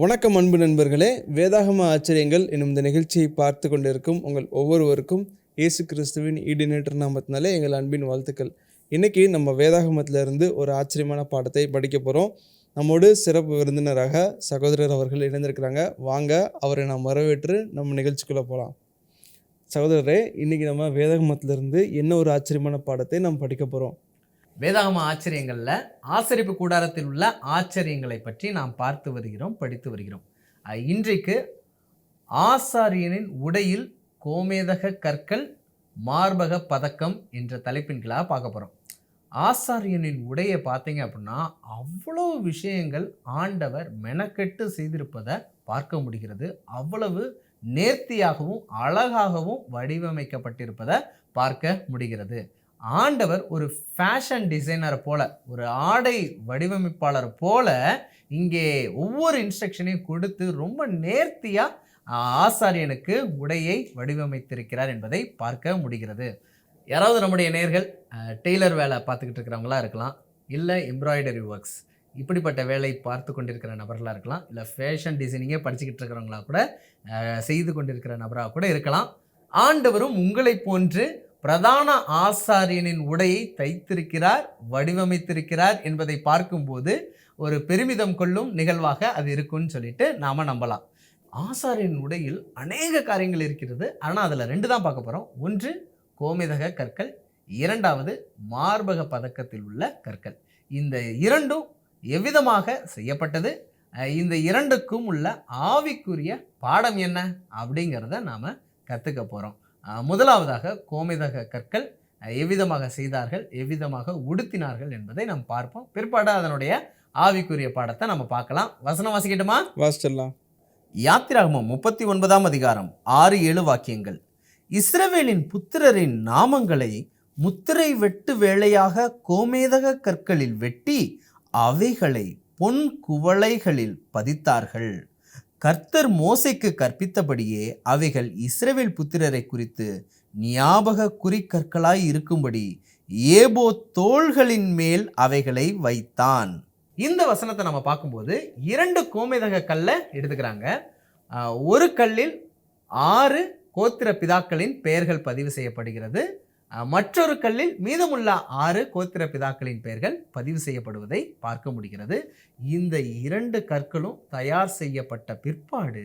வணக்கம் அன்பு நண்பர்களே. வேதாகம ஆச்சரியங்கள் என்னும் இந்த நிகழ்ச்சியை பார்த்து கொண்டிருக்கும் உங்கள் ஒவ்வொருவருக்கும் இயேசு கிறிஸ்துவின் ஈடுநேற்ற நாமத்தினாலே எங்கள் அன்பின் வாழ்த்துக்கள். இன்றைக்கி நம்ம வேதாகமத்திலிருந்து ஒரு ஆச்சரியமான பாடத்தை படிக்க போகிறோம் நம்மோடு சிறப்பு விருந்தினராக சகோதரர் அவர்கள் இணைந்திருக்கிறாங்க. வாங்க அவரை நாம் வரவேற்று நம்ம நிகழ்ச்சிக்குள்ளே போகலாம் சகோதரரே இன்றைக்கி நம்ம வேதாகமத்துலேருந்து என்ன ஒரு ஆச்சரியமான பாடத்தை நாம் படிக்க போகிறோம் வேதாகம ஆச்சரியங்களில் ஆசரிப்பு கூடாரத்தில் உள்ள ஆச்சரியங்களை பற்றி நாம் பார்த்து வருகிறோம் படித்து வருகிறோம். இன்றைக்கு ஆசாரியனின் உடையில் கோமேதக கற்கள் மார்பக பதக்கம் என்ற தலைப்பின் கீழாக பார்க்க போகிறோம் ஆசாரியனின் உடையை பார்த்தீங்க அப்படின்னா அவ்வளவு விஷயங்கள் ஆண்டவர் மெனக்கெட்டு செய்திருப்பதை பார்க்க முடிகிறது. அவ்வளவு நேர்த்தியாகவும் அழகாகவும் வடிவமைக்கப்பட்டிருப்பதை பார்க்க முடிகிறது. ஆண்டவர் ஒரு ஃபேஷன் டிசைனரை போல ஒரு ஆடை வடிவமைப்பாளர் போல இங்கே ஒவ்வொரு இன்ஸ்ட்ரக்ஷனையும் கொடுத்து ரொம்ப நேர்த்தியாக ஆசாரியனுக்கு உடையை வடிவமைத்திருக்கிறார் என்பதை பார்க்க முடிகிறது. யாராவது நம்முடைய நேர்கள் டெய்லர் வேலை பார்த்துக்கிட்டு இருக்கிறவங்களா இருக்கலாம் இல்லை எம்ப்ராய்டரி ஒர்க்ஸ் இப்படிப்பட்ட வேலை பார்த்து கொண்டிருக்கிற நபர்களாக இருக்கலாம் இல்லை ஃபேஷன் டிசைனிங்கே படிச்சுக்கிட்டு இருக்கிறவங்களா கூட செய்து கொண்டிருக்கிற நபராக கூட இருக்கலாம். ஆண்டவரும் உங்களைப் போன்று பிரதான ஆசாரியனின் உடையை தைத்திருக்கிறார் வடிவமைத்திருக்கிறார் என்பதை பார்க்கும்போது ஒரு பெருமிதம் கொள்ளும் நிகழ்வாக அது இருக்கும்னு சொல்லிட்டு நாம் நம்பலாம். ஆசாரியின் உடையில் அநேக காரியங்கள் இருக்கிறது. ஆனால் அதில் ரெண்டு தான் பார்க்க போகிறோம் ஒன்று கோமிதக கற்கள். இரண்டாவது மார்பக பதக்கத்தில் உள்ள கற்கள். இந்த இரண்டும் எவ்விதமாக செய்யப்பட்டது? இந்த இரண்டுக்கும் உள்ள ஆவிக்குரிய பாடம் என்ன? அப்படிங்கிறத நாம் கற்றுக்க போகிறோம் முதலாவதாக கோமிதக கற்கள் எவ்விதமாக செய்தார்கள் எவ்விதமாக உடுத்தினார்கள் என்பதை நாம் பார்ப்போம். பிற்பாடு அதனுடைய ஆவிக்குரிய பாடத்தை நம்ம பார்க்கலாம். வசனம் வாசிக்கட்டுமா? வாசிச்சிடலாம். யாத்திராகமம் முப்பத்தி ஒன்பதாம் அதிகாரம் ஆறு ஏழு வாக்கியங்கள். இஸ்ரவேலின் புத்திரரின் நாமங்களை முத்திரை வெட்டு வேளையாக கோமேதக கற்களில் வெட்டி அவைகளை பொன் குவளைகளில் பதித்தார்கள். கர்த்தர் மோசைக்கு கற்பித்தபடியே அவைகள் இஸ்ரவேல் புத்திரரை குறித்து ஞாபக குறிக்கற்களாய் இருக்கும்படி ஏபோ தோள்களின் மேல் அவைகளை வைத்தான். இந்த வசனத்தை நம்ம பார்க்கும்போது இரண்டு கோமேதக கல்லை எடுத்துக்கிறாங்க. ஒரு கல்லில் ஆறு கோத்திர பிதாக்களின் பெயர்கள் பதிவு செய்யப்படுகிறது. மற்றொரு கல்லில் மீதமுள்ள ஆறு கோத்திர பிதாக்களின் பெயர்கள் பதிவு செய்யப்படுவதை பார்க்க முடிகிறது. இந்த இரண்டு கற்களும் தயார் செய்யப்பட்ட பிற்பாடு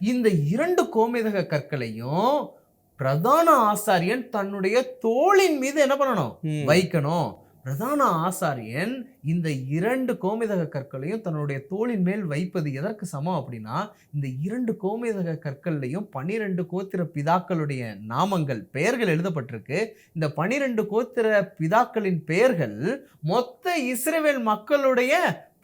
இந்த இரண்டு கோமேதக கற்களையும் பிரதான ஆசாரியன் தன்னுடைய தோளின் மீது என்ன பண்ணணும். வைக்கணும். பிரதான ஆசாரியன் இந்த இரண்டு கோமேதக கற்களையும் தன்னுடைய தோளின் மேல் வைப்பது எதற்கு சமம் அப்படின்னா இந்த இரண்டு கோமேதக கற்கள்லையும் பனிரெண்டு கோத்திர பிதாக்களுடைய நாமங்கள் பெயர்கள் எழுதப்பட்டிருக்கு. இந்த பனிரெண்டு கோத்திர பிதாக்களின் பெயர்கள் மொத்த இஸ்ரேவேல் மக்களுடைய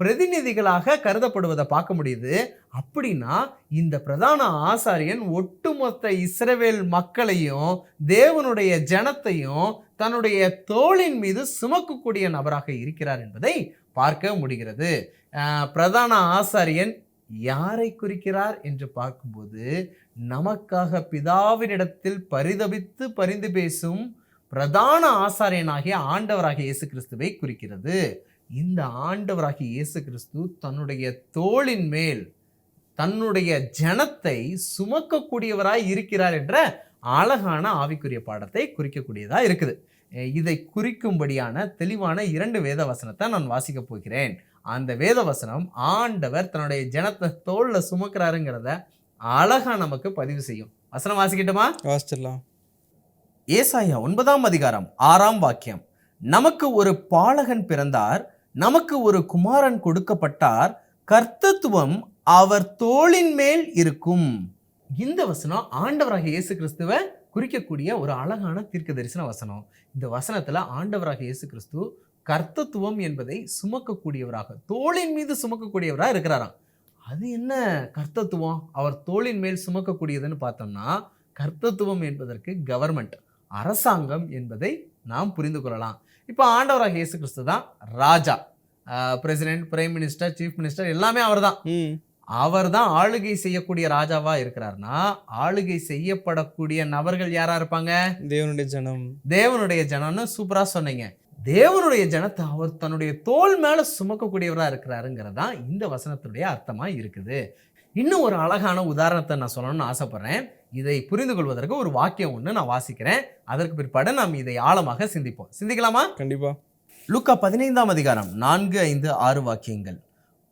பிரதிநிதிகளாக கருதப்படுவதை பார்க்க முடியுது. அப்படின்னா இந்த பிரதான ஆசாரியன் ஒட்டுமொத்த இஸ்ரவேல் மக்களையும் தேவனுடைய ஜனத்தையும் தன்னுடைய தோளின் மீது சுமக்கக்கூடிய நபராக இருக்கிறார் என்பதை பார்க்க முடிகிறது. பிரதான ஆசாரியன் யாரை குறிக்கிறார் என்று பார்க்கும்போது நமக்காக பிதாவினிடத்தில் பரிதபித்து பரிந்து பேசும் பிரதான ஆசாரியனாகிய ஆண்டவராகிய இயேசு கிறிஸ்துவை குறிக்கிறது. இந்த ஆண்டவராகிய இயேசு கிறிஸ்து தன்னுடைய தோளின் மேல் தன்னுடைய ஜனத்தை சுமக்கக்கூடியவராய் இருக்கிறார் என்ற அழகான ஆவிக்குரிய பாடத்தை குறிக்கக்கூடியதா இருக்குது. இதை குறிக்கும்படியான தெளிவான இரண்டு வேத வசனத்தை நான் வாசிக்க போகிறேன். அந்த வேத வசனம் ஆண்டவர் தன்னுடைய ஜனத்தை தோல்ல சுமக்கிறாருங்கிறத அழகா நமக்கு பதிவு செய்யும். வசனம் வாசிக்கட்டுமா? வாசிச்சிடலாம். ஏசாயா ஒன்பதாம் அதிகாரம் ஆறாம் வாக்கியம். நமக்கு ஒரு பாலகன் பிறந்தார் நமக்கு ஒரு குமாரன் கொடுக்கப்பட்டார். கர்த்தத்துவம் அவர் தோளின் மேல் இருக்கும். இந்த வசனம் ஆண்டவராக இயேசு கிறிஸ்துவை குறிக்கக்கூடிய ஒரு அழகான தீர்க்க தரிசன வசனம். இந்த வசனத்துல ஆண்டவராக இயேசு கிறிஸ்து கர்த்தத்துவம் என்பதை சுமக்கக்கூடியவராக தோளின் மீது சுமக்கக்கூடியவராக இருக்கிறாராம். அது என்ன கர்த்தத்துவம்? அவர் தோளின் மேல் சுமக்கக்கூடியதுன்னு பார்த்தோம்னா கர்த்தத்துவம் என்பதற்கு கவர்மெண்ட் அரசாங்கம் என்பதை நாம் புரிந்து கொள்ளலாம். இப்போ ஆண்டவராக இயேசு கிறிஸ்து தான் ராஜா. President prime minister chief minister எல்லாமே அவர்தான். ம். அவர் தான் ஆளுகை செய்யக்கூடிய ராஜாவா இருக்கிறார்னா ஆளுகை செய்யப்படக்கூடிய நபர்கள் யாரா இருப்பாங்க? தேவனுடைய ஜனம். தேவனுடைய ஜனம்னு சூப்பரா சொன்னீங்க. தேவனுடைய ஜனத்தை அவர் தன்னுடைய தோல் மேல சுமக்கக்கூடியவராக இருக்கிறாருங்கிறது தான் இந்த வசனத்துடைய அர்த்தமா இருக்குது. இன்னும் ஒரு அழகான உதாரணத்தை நான் சொல்லணும்னு ஆசைப்படுறேன். இதை புரிந்து கொள்வதற்கு ஒரு வாக்கியம் ஒன்று நான் வாசிக்கிறேன். அதற்கு பிற்பாடு நாம் இதை ஆழமாக சிந்திப்போம். சிந்திக்கலாமா? கண்டிப்பா. லூக்கா பதினைந்தாம் அதிகாரம் நான்கு ஐந்து ஆறு வாக்கியங்கள்.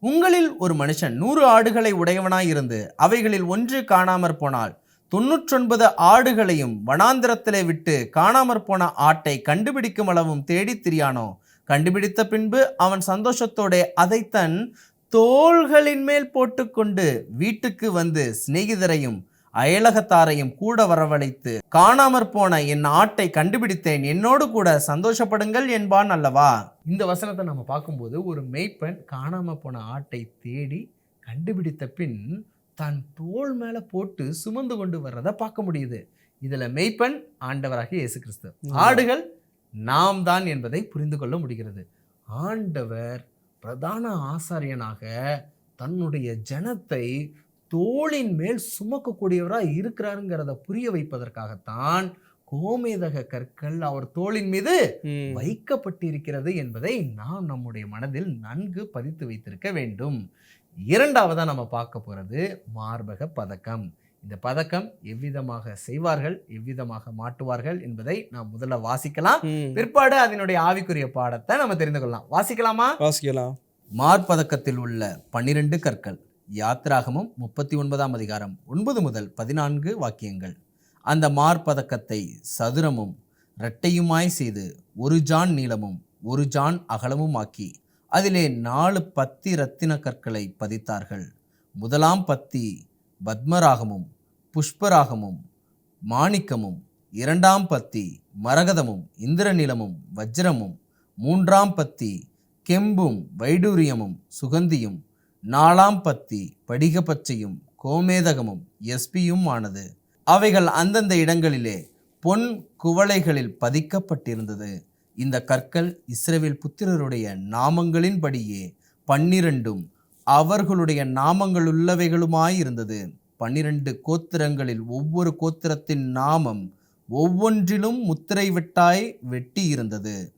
உங்களில் ஒரு மனுஷன் நூறு ஆடுகளை உடையவனாய் இருந்து அவைகளில் ஒன்று காணாமற் போனால் தொன்னூற்றொன்பது ஆடுகளையும் வனாந்திரத்திலே விட்டு காணாமற் போன ஆட்டை கண்டுபிடிக்கும் அளவும் தேடித் திரியானோ? கண்டுபிடித்த பின்பு அவன் சந்தோஷத்தோட அதை தன் தோள்களின் மேல் போட்டுக்கொண்டு வீட்டுக்கு வந்து சிநேகிதரையும் அயலகத்தாரையும் கூட வரவழைத்து காணாமற் போன என் ஆட்டை கண்டுபிடித்தேன். என்னோடு கூட சந்தோஷப்படுங்கள் என்பான் அல்லவா? இந்த வசனத்தை நம்ம பார்க்கும்போது ஒரு மெய்ப்பெண் காணாம போன ஆட்டை தேடி கண்டுபிடித்த பின் தன் தோள் மேல போட்டு சுமந்து கொண்டு வர்றதை பார்க்க முடியுது. இதுல மெய்ப்பெண் ஆண்டவராகிய இயேசு கிறிஸ்து ஆடுகள் நாம் தான் என்பதை புரிந்து கொள்ள முடிகிறது. ஆண்டவர் பிரதான ஆசாரியனாக தன்னுடைய ஜனத்தை தோளின் மேல் சுமக்கக்கூடியவராக இருக்கிறாருங்கிறத புரிய வைப்பதற்காகத்தான் கோமேதக கற்கள் அவர் தோளின் மீது. வைக்கப்பட்டிருக்கிறது என்பதை நாம் நம்முடைய மனதில் நன்கு பதித்து வைத்திருக்க வேண்டும். இரண்டாவதா நம்ம பார்க்க போறது மார்பக பதக்கம். இந்த பதக்கம் எவ்விதமாக செய்வார்கள் எவ்விதமாக மாட்டுவார்கள் என்பதை நாம் முதல்ல வாசிக்கலாம். பிற்பாடு அதனுடைய ஆவிக்குரிய பாடத்தை நம்ம தெரிந்து கொள்ளலாம். வாசிக்கலாமா? வாசிக்கலாம். மார்பதக்கத்தில் உள்ள பன்னிரண்டு கற்கள். யாத்ராகமும் முப்பத்தி ஒன்பதாம் அதிகாரம் ஒன்பது முதல் பதினான்கு வாக்கியங்கள். அந்த மார்பதக்கத்தை சதுரமும் இரட்டையுமாய் செய்து ஒரு ஜான் நீளமும் ஒரு ஜான் அகலமும் ஆக்கி அதிலே நாலு பத்தி ரத்தின கற்களை பதித்தார்கள். முதலாம் பத்தி பத்மராகமும் புஷ்பராகமும் மாணிக்கமும் இரண்டாம் பத்தி மரகதமும் இந்திரநிலமும் வஜ்ரமும் மூன்றாம் பத்தி கெம்பும் வைடூரியமும் சுகந்தியும் நாலாம் பத்தி படிகப்பச்சையும் கோமேதகமும் எஸ்பியும் ஆனது. அவைகள் அந்தந்த இடங்களிலே பொன் குவளைகளில் பதிக்கப்பட்டிருந்தது. இந்த கற்கள் இஸ்ரேவில் புத்திரருடைய நாமங்களின்படியே பன்னிரண்டும் அவர்களுடைய நாமங்களுள்ளவைகளுமாயிருந்தது. பன்னிரண்டு கோத்திரங்களில் ஒவ்வொரு கோத்திரத்தின் நாமம் ஒவ்வொன்றிலும் முத்திரை வெட்டாய் வெட்டி இருந்தது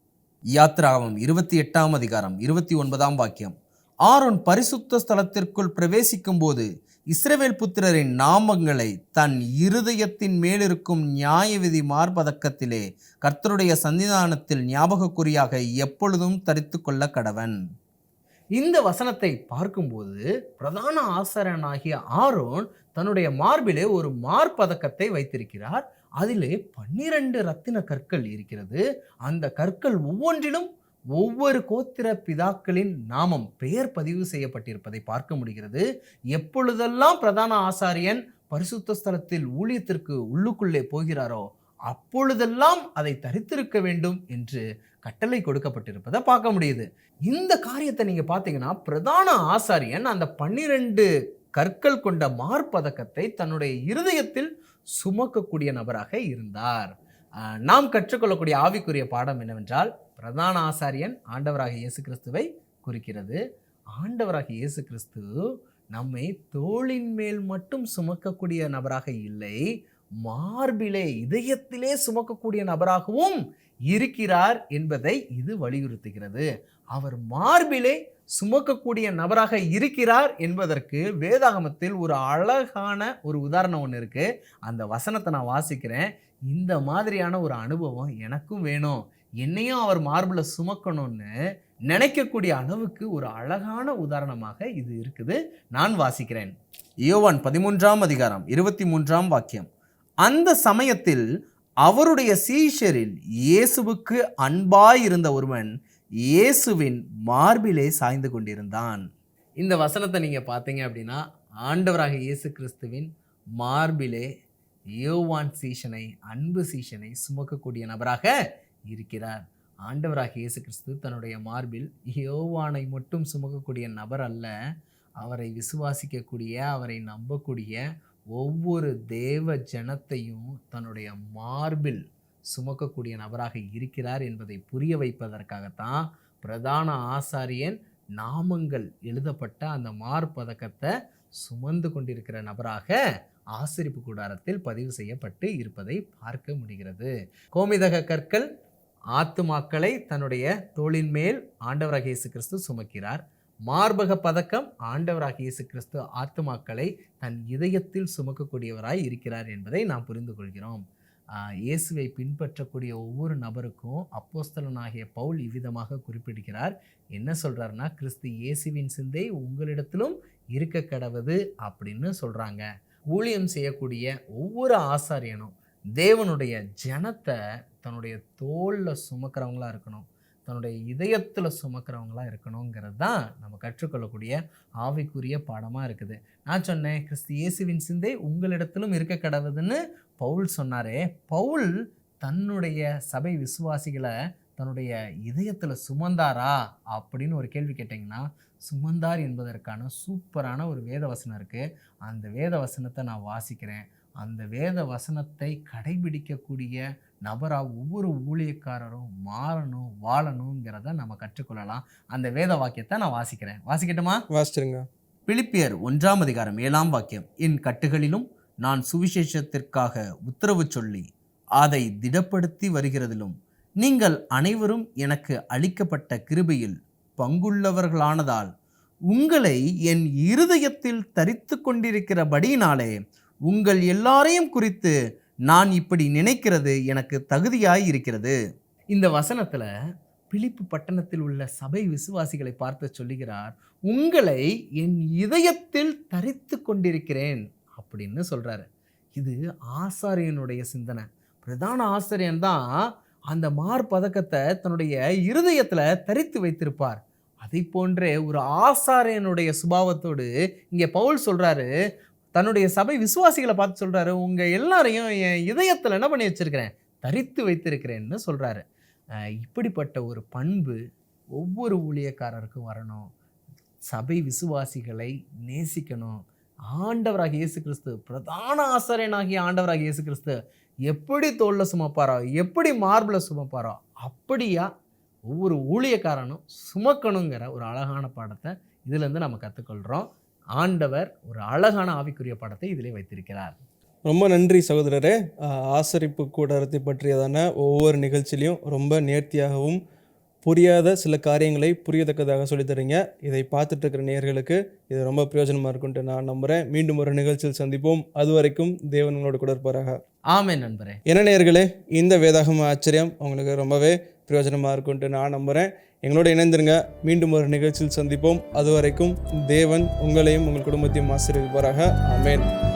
இருபத்தி எட்டாம் அதிகாரம் இருபத்தி ஒன்பதாம் வாக்கியம். ஆரோன் பரிசுத்த ஸ்தலத்திற்குள் பிரவேசிக்கும் போது இஸ்ரவேல் புத்திரரின் நாமங்களை தன் இருதயத்தின் மேலிருக்கும் நியாய விதி மார்பதக்கத்திலே கர்த்தருடைய சன்னிதானத்தில் ஞாபகக்குறியாக எப்பொழுதும் தரித்து கொள்ள கடவன். இந்த வசனத்தை பார்க்கும்போது பிரதான ஆசரனாகிய ஆரோன் தன்னுடைய மார்பிலே ஒரு மார்பதக்கத்தை வைத்திருக்கிறார். அதிலே பன்னிரண்டு ரத்தின கற்கள் இருக்கிறது. அந்த கற்கள் ஒவ்வொன்றிலும் ஒவ்வொரு கோத்திர பிதாக்களின் நாமம் பெயர் பதிவு செய்யப்பட்டிருப்பதை பார்க்க முடிகிறது. எப்பொழுதெல்லாம் பிரதான ஆசாரியன் பரிசுத்த ஸ்தலத்தில் ஊழியத்திற்கு உள்ளுக்குள்ளே போகிறாரோ அப்பொழுதெல்லாம் அதை தரித்திருக்க வேண்டும் என்று கட்டளை கொடுக்கப்பட்டிருப்பதை பார்க்க முடியுது. இந்த காரியத்தை நீங்கள் பார்த்தீங்கன்னா பிரதான ஆசாரியன் அந்த பன்னிரண்டு கற்கள் கொண்ட மார்பதக்கத்தை தன்னுடைய இருதயத்தில் சுமக்கக்கூடிய நபராக இருந்தார். நாம் கற்றுக்கொள்ளக்கூடிய ஆவிக்குரிய பாடம் என்னவென்றால் பிரதான ஆசாரியன் ஆண்டவராக இயேசு கிறிஸ்துவை குறிக்கிறது. ஆண்டவராக இயேசு கிறிஸ்து நம்மை தோளின் மேல் மட்டும் சுமக்கக்கூடிய நபராக இல்லை மார்பிலே இதயத்திலே சுமக்கக்கூடிய நபராகவும் இருக்கிறார் என்பதை இது வலியுறுத்துகிறது. அவர் மார்பிலே சுமக்கக்கூடிய நபராக இருக்கிறார் என்பதற்கு வேதாகமத்தில் ஒரு அழகான ஒரு உதாரணம் ஒன்று இருக்குது அந்த வசனத்தை நான் வாசிக்கிறேன். இந்த மாதிரியான ஒரு அனுபவம் எனக்கும் வேணும். என்னையும் அவர் மார்பில் சுமக்கணும்னு நினைக்கக்கூடிய அளவுக்கு ஒரு அழகான உதாரணமாக இது இருக்குது. நான் வாசிக்கிறேன். யோவான் பதிமூன்றாம் அதிகாரம் இருபத்தி மூன்றாம் வாக்கியம். அந்த சமயத்தில் அவருடைய சீஷரில் இயேசுவுக்கு அன்பாயிருந்த ஒருவன் இயேசுவின் மார்பிலே சாய்ந்து கொண்டிருந்தான். இந்த வசனத்தை நீங்கள் பார்த்தீங்க அப்படின்னா ஆண்டவராக இயேசு கிறிஸ்துவின் மார்பிலே யோவான் சீஷனை அன்பு சீஷனை சுமக்கக்கூடிய நபராக இருக்கிறார். ஆண்டவராக இயேசு கிறிஸ்து தன்னுடைய மார்பில் யோவானை மட்டும் சுமக்கக்கூடிய நபர் அல்ல அவரை விசுவாசிக்கக்கூடிய அவரை நம்பக்கூடிய ஒவ்வொரு தேவ ஜனத்தையும் தன்னுடைய மார்பில் சுமக்கக்கூடிய நபராக இருக்கிறார் என்பதை புரிய வைப்பதற்காகத்தான் பிரதான ஆசாரியன் நாமங்கள் எழுதப்பட்ட அந்த மார்பதக்கத்தை சுமந்து கொண்டிருக்கிற நபராக ஆசிரிப்பு கூடாரத்தில் பதிவு செய்யப்பட்டு இருப்பதை பார்க்க முடிகிறது. கோமிதக கற்கள் ஆத்துமாக்களை தன்னுடைய தோளின் மேல் ஆண்டவராக இயேசு கிறிஸ்து சுமக்கிறார். மார்பக பதக்கம் ஆண்டவராக இயேசு கிறிஸ்து ஆத்துமாக்களை தன் இதயத்தில் சுமக்கக்கூடியவராய் இருக்கிறார் என்பதை நாம் புரிந்து கொள்கிறோம். இயேசுவை பின்பற்றக்கூடிய ஒவ்வொரு நபருக்கும் அப்போஸ்தலனாகிய பவுல் இவ்விதமாக குறிப்பிடுகிறார். என்ன சொல்கிறாருன்னா கிறிஸ்து இயேசுவின் சிந்தை உங்களிடத்திலும் இருக்க கடவுது அப்படின்னு சொல்கிறாங்க ஊழியம் செய்யக்கூடிய ஒவ்வொரு ஆசாரியனும் தேவனுடைய ஜனத்தை தன்னுடைய தோளில் சுமக்கிறவங்களா இருக்கணும் தன்னுடைய இதயத்தில் சுமக்கிறவங்களா இருக்கணுங்கிறது தான் நம்ம கற்றுக்கொள்ளக்கூடிய ஆவிக்குரிய பாடமாக இருக்குது. நான் சொன்னேன் கிறிஸ்து இயேசுவின் சிந்தை உங்களிடத்திலும் இருக்க கடவுதுன்னு பவுல் சொன்னாரே. பவுல் தன்னுடைய சபை விசுவாசிகளை தன்னுடைய இதயத்தில் சுமந்தாரா அப்படின்னு ஒரு கேள்வி கேட்டிங்கன்னா சுமந்தார் என்பதற்கான சூப்பரான ஒரு வேத வசனம் இருக்குது அந்த வேத வசனத்தை நான் வாசிக்கிறேன். அந்த வேத வசனத்தை கடைபிடிக்கக்கூடிய நபராக ஒவ்வொரு ஊழியக்காரரும் மாறணும் வாழணுங்கிறத நம்ம கற்றுக்கொள்ளலாம். அந்த வேத வாக்கியத்தை நான் வாசிக்கிறேன். வாசிக்கட்டுமா? வாசிச்சிருங்க. பிலிப்பியர் ஒன்றாம் அதிகாரம் ஏழாம் வாக்கியம். என் கட்டுகளிலும் நான் சுவிசேஷத்திற்காக உத்தரவு சொல்லி அதை திடப்படுத்தி வருகிறதிலும் நீங்கள் அனைவரும் எனக்கு அளிக்கப்பட்ட கிருபையில் பங்குள்ளவர்களானதால் உங்களை என் இருதயத்தில் தரித்து கொண்டிருக்கிறபடியினாலே உங்கள் எல்லாரையும் குறித்து நான் இப்படி நினைக்கிறது எனக்கு தகுதியாய் இருக்கிறது இந்த வசனத்தில் பிலிப்பு பட்டணத்தில் உள்ள சபை விசுவாசிகளை பார்த்து சொல்லுகிறார் உங்களை என் இதயத்தில் தரித்து கொண்டிருக்கிறேன் அப்படின்னு சொல்கிறாரு இது ஆசாரியனுடைய சிந்தனை. பிரதான ஆசாரியன் தான் அந்த மார்பதக்கத்தை தன்னுடைய இருதயத்தில் தரித்து வைத்திருப்பார். அதை போன்றே ஒரு ஆசாரியனுடைய சுபாவத்தோடு இங்கே பவுல் சொல்கிறாரு தன்னுடைய சபை விசுவாசிகளை பார்த்து சொல்கிறாரு உங்கள் எல்லாரையும் என் இதயத்தில் என்ன பண்ணி வச்சுருக்கிறேன்? தரித்து வைத்திருக்கிறேன்னு சொல்கிறாரு இப்படிப்பட்ட ஒரு பண்பு ஒவ்வொரு ஊழியக்காரருக்கும் வரணும். சபை விசுவாசிகளை நேசிக்கணும். ஆண்டவராக இயேசு கிறிஸ்து பிரதான ஆசாரியனாகிய ஆண்டவராக இயேசு கிறிஸ்து எப்படி தோளில் சுமப்பாரோ எப்படி மார்பில் சுமப்பாரோ அப்படியா ஒவ்வொரு ஊழியக்காரனும் சுமக்கணுங்கிற ஒரு அழகான பாடத்தை இதிலேருந்து நம்ம கற்றுக்கொள்கிறோம் ஆண்டவர் ஒரு அழகான ஆவிக்குரிய பாடத்தை இதிலே வைத்திருக்கிறார். ரொம்ப நன்றி சகோதரரே. ஆசரிப்பு கூடாரத்தை பற்றியதான ஒவ்வொரு நிகழ்ச்சியிலையும் ரொம்ப நேர்த்தியாகவும் புரியாத சில காரியங்களை புரியத்தக்கதாக சொல்லித் தரீங்க இதை பார்த்துட்டு இருக்கிற நேயர்களுக்கு இது ரொம்ப பிரயோஜனமாக இருக்கும்ட்டு நான் நம்புகிறேன் மீண்டும் ஒரு நிகழ்ச்சியில் சந்திப்போம். அது வரைக்கும் தேவன் உங்களோட கூட இருப்பாராக. ஆமே நண்பரே. என்ன நேயர்களே இந்த வேதாகம ஆச்சரியம் உங்களுக்கு ரொம்பவே பிரயோஜனமாக இருக்கும்ட்டு நான் நம்புகிறேன் எங்களோட இணைந்திருங்க. மீண்டும் ஒரு நிகழ்ச்சியில் சந்திப்போம். அது வரைக்கும் தேவன் உங்களையும் உங்கள் குடும்பத்தையும் ஆசீர்வதிப்பாராக. ஆமென்.